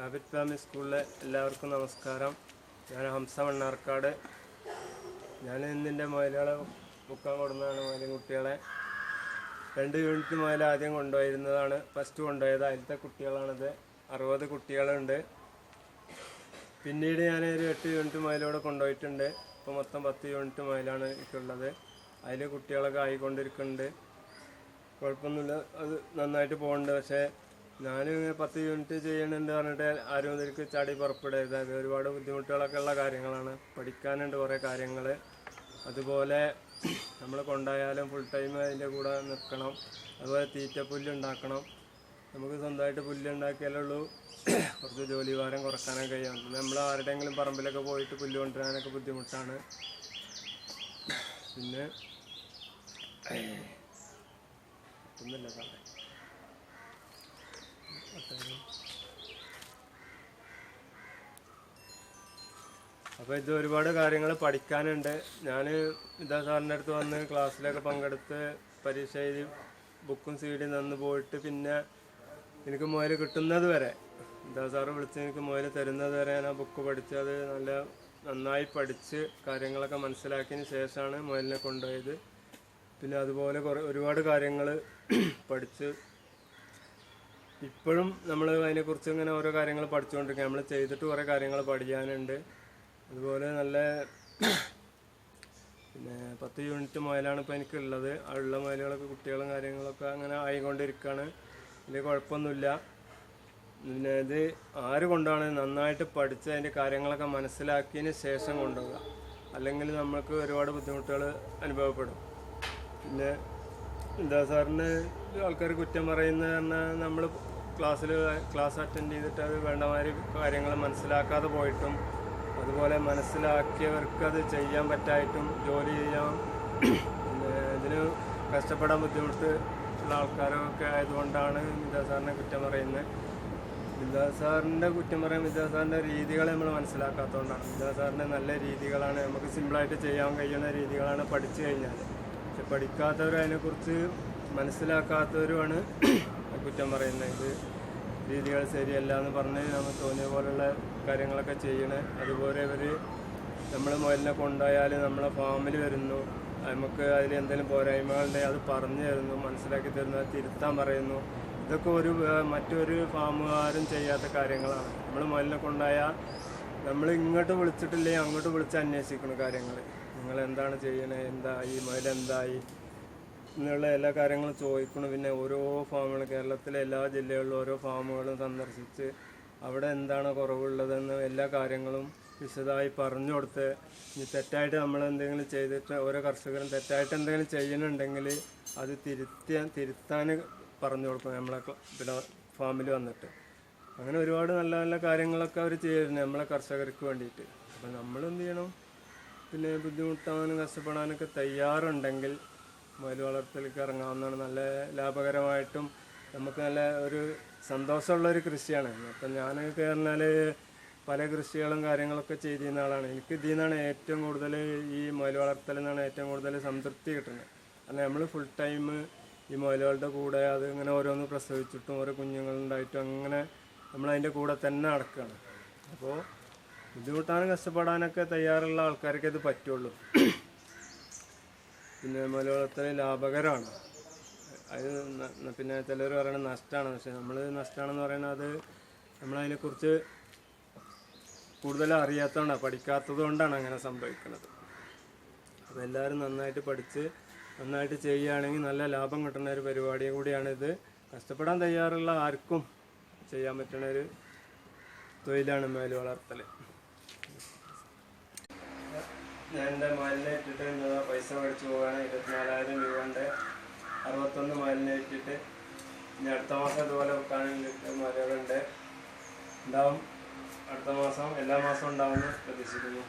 Rabbit family സ്കൂളിലെ എല്ലാവർക്കും നമസ്കാരം. ഞാൻ ഹംസ മണ്ണാർക്കാട്. ഞാൻ ഇന്നിന്റെ മുയലുകളെ മുക്കാൻ കൊടുന്നതാണ് മുയലും കുട്ടികളെ. രണ്ട് യൂണിറ്റ് മുതൽ ആദ്യം കൊണ്ടുപോയിരുന്നതാണ്. ഫസ്റ്റ് കൊണ്ടുപോയത്. അതിലത്തെ കുട്ടികളാണിത്. അറുപത് കുട്ടികളുണ്ട്. പിന്നീട് ഞാൻ ഒരു എട്ട് യൂണിറ്റ് മുതലൂടെ കൊണ്ടുപോയിട്ടുണ്ട്. ഇപ്പോൾ മൊത്തം പത്ത് യൂണിറ്റ് മുതലാണ് എനിക്കുള്ളത്. അതിൽ കുട്ടികളൊക്കെ ആയിക്കൊണ്ടിരിക്കുന്നുണ്ട്. കുഴപ്പമൊന്നുമില്ല. അത് നന്നായിട്ട് പോകുന്നുണ്ട് പക്ഷേ ഞാനും ഇങ്ങനെ പത്ത് യൂണിറ്റ് ചെയ്യണമെന്ന് പറഞ്ഞിട്ട് ആരും ഇതിലേക്ക് ചാടി പുറപ്പെടരുത്. അത് ഒരുപാട് ബുദ്ധിമുട്ടുകളൊക്കെ ഉള്ള കാര്യങ്ങളാണ്. പഠിക്കാനുണ്ട് കുറേ കാര്യങ്ങൾ. അതുപോലെ നമ്മൾ കൊണ്ടായാലും ഫുൾ ടൈം അതിന്റെ കൂടെ നിൽക്കണം. അതുപോലെ തീറ്റ പുല്ലുണ്ടാക്കണം നമുക്ക് സ്വന്തമായിട്ട് പുല്ല് ഉണ്ടാക്കിയാലേ ഉള്ളൂ. കുറച്ച് ജോലി ഭാരം കുറക്കാനൊക്കെ കഴിയും. നമ്മൾ ആരുടെയെങ്കിലും പറമ്പിലൊക്കെ പോയിട്ട് പുല്ല് കൊണ്ടുവരാനൊക്കെ ബുദ്ധിമുട്ടാണ്. പിന്നെ ഒന്നുമില്ല സാറേ. അപ്പോൾ ഇത് ഒരുപാട് കാര്യങ്ങൾ പഠിക്കാനുണ്ട്. ഞാൻ ഇതാ സാറിന്റെ അടുത്ത് വന്ന് ക്ലാസ്സിലൊക്കെ പങ്കെടുത്ത് പരീക്ഷ എഴുതി ബുക്കും സി ഡി നിന്ന് പോയിട്ട് പിന്നെ എനിക്ക് മുതൽ കിട്ടുന്നത് വരെ ഇതാ സാറ് വിളിച്ച് എനിക്ക് മുതൽ തരുന്നത് വരെ ഞാൻ ആ ബുക്ക് പഠിച്ച് അത് നല്ല നന്നായി പഠിച്ച് കാര്യങ്ങളൊക്കെ മനസ്സിലാക്കിയതിന് ശേഷമാണ് മുയലിനെ കൊണ്ടുപോയത്. പിന്നെ അതുപോലെ കുറേ ഒരുപാട് കാര്യങ്ങൾ പഠിച്ച് ഇപ്പോഴും നമ്മൾ അതിനെക്കുറിച്ച് ഇങ്ങനെ ഓരോ കാര്യങ്ങൾ പഠിച്ചുകൊണ്ടിരിക്കുക. നമ്മൾ ചെയ്തിട്ട് കുറേ കാര്യങ്ങൾ പഠിക്കാനുണ്ട്. അതുപോലെ നല്ല പിന്നെ പത്ത് യൂണിറ്റ് മുയലാണ് ഇപ്പോൾ എനിക്കുള്ളത്. ആ ഉള്ള മുയലുകളൊക്കെ കുട്ടികളും കാര്യങ്ങളൊക്കെ അങ്ങനെ ആയിക്കൊണ്ടിരിക്കുകയാണ്. വലിയ കുഴപ്പമൊന്നുമില്ല. പിന്നെ ഇത് ആര് കൊണ്ടാണ് നന്നായിട്ട് പഠിച്ച് അതിന്റെ കാര്യങ്ങളൊക്കെ മനസ്സിലാക്കിയതിന് ശേഷം കൊണ്ടുപോകുക അല്ലെങ്കിൽ നമ്മൾക്ക് ഒരുപാട് ബുദ്ധിമുട്ടുകൾ അനുഭവപ്പെടും. പിന്നെ എന്താ സാറിന് ആൾക്കാർ കുറ്റം പറയുന്ന പറഞ്ഞാൽ നമ്മൾ ക്ലാസ്സിൽ ക്ലാസ് അറ്റൻഡ് ചെയ്തിട്ട് അത് വേണ്ടമാതിരി കാര്യങ്ങൾ മനസ്സിലാക്കാതെ പോയിട്ടും അതുപോലെ മനസ്സിലാക്കിയവർക്ക് അത് ചെയ്യാൻ പറ്റായിട്ടും ജോലി ചെയ്യാൻ ഇതിന് കഷ്ടപ്പെടാൻ ബുദ്ധിമുട്ട് ഉള്ള ആൾക്കാരൊക്കെ ആയതുകൊണ്ടാണ് മിതാ സാറിനെ കുറ്റം പറയുന്നത്. മിതാ സാറിന്റെ കുറ്റം പറയാൻ മിതാ സാറിന്റെ രീതികളെ നമ്മൾ മനസ്സിലാക്കാത്തതുകൊണ്ടാണ്. മിതാ സാറിന്റെ നല്ല രീതികളാണ് നമുക്ക് സിമ്പിളായിട്ട് ചെയ്യാൻ കഴിയുന്ന രീതികളാണ് പഠിച്ചു കഴിഞ്ഞാൽ പക്ഷെ പഠിക്കാത്തവർ അതിനെക്കുറിച്ച് മനസ്സിലാക്കാത്തവരുമാണ് കുറ്റം പറയുന്നത്. ഇത് രീതികൾ ശരിയല്ല എന്ന് പറഞ്ഞ് നമുക്ക് തോന്നിയ പോലുള്ള കാര്യങ്ങളൊക്കെ ചെയ്യണേ അതുപോലെ ഇവർ നമ്മൾ മുയലിനെ കൊണ്ടുപോയാൽ നമ്മളെ ഫാമിൽ വരുന്നു. നമുക്ക് അതിൽ എന്തെങ്കിലും പോരായ്മകളുണ്ടെങ്കിൽ അത് പറഞ്ഞു തരുന്നു മനസ്സിലാക്കി തരുന്നു തിരുത്താൻ പറയുന്നു. ഇതൊക്കെ ഒരു മറ്റൊരു ഫാമുകാരും ചെയ്യാത്ത കാര്യങ്ങളാണ്. നമ്മൾ മുയലിനെ കൊണ്ടുപോയാൽ നമ്മൾ ഇങ്ങോട്ട് വിളിച്ചിട്ടില്ലെങ്കിൽ അങ്ങോട്ട് വിളിച്ച് അന്വേഷിക്കുന്ന കാര്യങ്ങൾ നിങ്ങൾ എന്താണ് ചെയ്യണത് എന്തായി മുയൽ എന്തായി? എന്നുള്ള എല്ലാ കാര്യങ്ങളും ചോദിക്കണം. പിന്നെ ഓരോ ഫാമുകളും കേരളത്തിലെ എല്ലാ ജില്ലകളിലും ഓരോ ഫാമുകളും സന്ദർശിച്ച് അവിടെ എന്താണ് കുറവുള്ളതെന്ന് എല്ലാ കാര്യങ്ങളും വിശദമായി പറഞ്ഞു കൊടുത്ത് ഇനി തെറ്റായിട്ട് നമ്മൾ എന്തെങ്കിലും ചെയ്തിട്ട് ഓരോ കർഷകരും തെറ്റായിട്ട് എന്തെങ്കിലും ചെയ്യുന്നുണ്ടെങ്കിൽ അത് തിരുത്താൻ തിരുത്താൻ പറഞ്ഞു കൊടുക്കും നമ്മളെ പിന്നെ ഫാമിൽ വന്നിട്ട്. അങ്ങനെ ഒരുപാട് നല്ല നല്ല കാര്യങ്ങളൊക്കെ അവർ ചെയ്യുന്നു നമ്മളെ കർഷകർക്ക് വേണ്ടിയിട്ട്. അപ്പം നമ്മൾ എന്ത് ചെയ്യണം? പിന്നെ ബുദ്ധിമുട്ടാനും കഷ്ടപ്പെടാനൊക്കെ തയ്യാറുണ്ടെങ്കിൽ മുയൽ വളർത്തലേക്ക് ഇറങ്ങാവുന്നതാണ്. നല്ല ലാഭകരമായിട്ടും നമുക്ക് നല്ല ഒരു സന്തോഷമുള്ള ഒരു കൃഷിയാണ്. അപ്പം ഞാൻ പറഞ്ഞാൽ പല കൃഷികളും കാര്യങ്ങളൊക്കെ ചെയ്തിരുന്ന ആളാണ്. എനിക്ക് ഇതിൽ നിന്നാണ് ഏറ്റവും കൂടുതൽ ഈ മുയൽ വളർത്തലിൽ നിന്നാണ് ഏറ്റവും കൂടുതൽ സംതൃപ്തി കിട്ടുന്നത്. കാരണം നമ്മൾ ഫുൾ ടൈം ഈ മുയലുകളുടെ കൂടെ അത് ഇങ്ങനെ ഓരോന്ന് പ്രസവിച്ചിട്ടും ഓരോ കുഞ്ഞുങ്ങളുണ്ടായിട്ടും അങ്ങനെ നമ്മൾ അതിന്റെ കൂടെ തന്നെ നടക്കുകയാണ്. അപ്പോൾ ബുദ്ധിമുട്ടാനും കഷ്ടപ്പെടാനൊക്കെ തയ്യാറുള്ള ആൾക്കാർക്ക് ഇത് പറ്റുള്ളൂ. പിന്നെ മലയാളത്തിന് ലാഭകരമാണ് അത് പിന്നെ ചിലർ പറയണത് നഷ്ടമാണ് പക്ഷെ നമ്മൾ നഷ്ടമാണെന്ന് പറയുന്നത് അത് നമ്മളതിനെക്കുറിച്ച് കൂടുതൽ അറിയാത്തതുകൊണ്ടാണ് പഠിക്കാത്തത് കൊണ്ടാണ് അങ്ങനെ സംഭവിക്കുന്നത് അപ്പോൾ എല്ലാവരും നന്നായിട്ട് പഠിച്ച് നന്നായിട്ട് ചെയ്യുകയാണെങ്കിൽ നല്ല ലാഭം കിട്ടുന്ന ഒരു പരിപാടിയും കൂടിയാണിത് കഷ്ടപ്പെടാൻ തയ്യാറുള്ള ആർക്കും ചെയ്യാൻ പറ്റുന്ന ഒരു തൊഴിലാണ് മേൽ വളർത്തൽ ഞാൻ എന്റെ മലിനെ ഇട്ടിട്ട് എന്താ പൈസ മേടിച്ച് പോവുകയാണ് ഇരുപത്തിനാലായിരം രൂപന്റെ അറുപത്തൊന്ന് മലിനെ ഇട്ടിട്ട് ഇനി അടുത്ത മാസം ഇതുപോലെ വെക്കാനുണ്ട് മലകളുണ്ട് ഉണ്ടാവും. അടുത്ത മാസം എല്ലാ മാസവും ഉണ്ടാവുമെന്ന് പ്രതീക്ഷിക്കുന്നു.